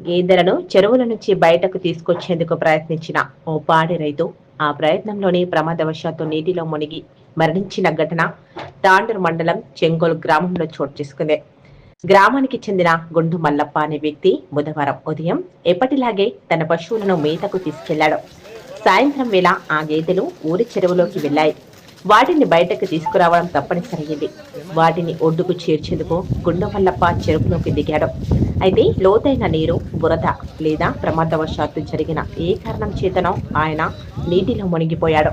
గేదెలను చెరువుల నుంచి బయటకు తీసుకొచ్చేందుకు ప్రయత్నించిన ఓ పాడి రైతు ఆ ప్రయత్నంలోనే ప్రమాదవశాత్తు నీటిలో మునిగి మరణించిన ఘటన తాండూరు మండలం చెంగోలు గ్రామంలో చోటు చేసుకుంది. గ్రామానికి చెందిన గుండు మల్లప్ప అనే వ్యక్తి బుధవారం ఉదయం ఎప్పటిలాగే తన పశువులను మేతకు తీసుకెళ్ళాడు. సాయంత్రం వేళ ఆ గేదెలు ఊరి చెరువులోకి వెళ్ళాయి వాటిని బయటకు తీసుకురావడం తప్పనిసరయ్యింది వాటిని ఒడ్డుకు చేర్చేందుకు గుండవల్లప్ప చెరుకులోకి దిగాడు. అయితే లోతైన నీరు బురద లేదా ప్రమాదవశాత్తు జరిగిన ఏ కారణం చేతనో ఆయన నీటిలో మునిగిపోయాడు.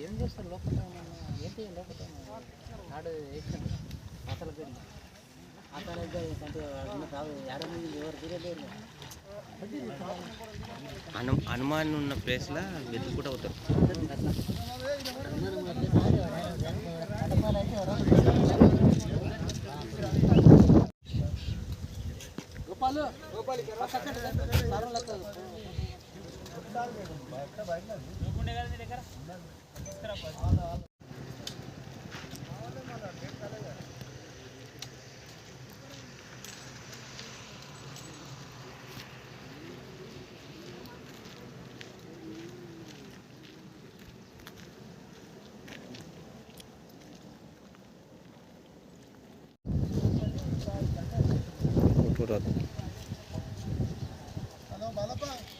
ఏం చేస్తారు? లోపల ఏంటి? లోపల నాడు వేసాను కాదు ఏడ మంది ఎవరు తిరగలేరు అను అనుమానం ఉన్న ప్లేస్లో వెతుక్కుంటూ అవుతారు గోపాలు गुंडेगार्दी लेकर इस तरफ़ Hello, Balapa.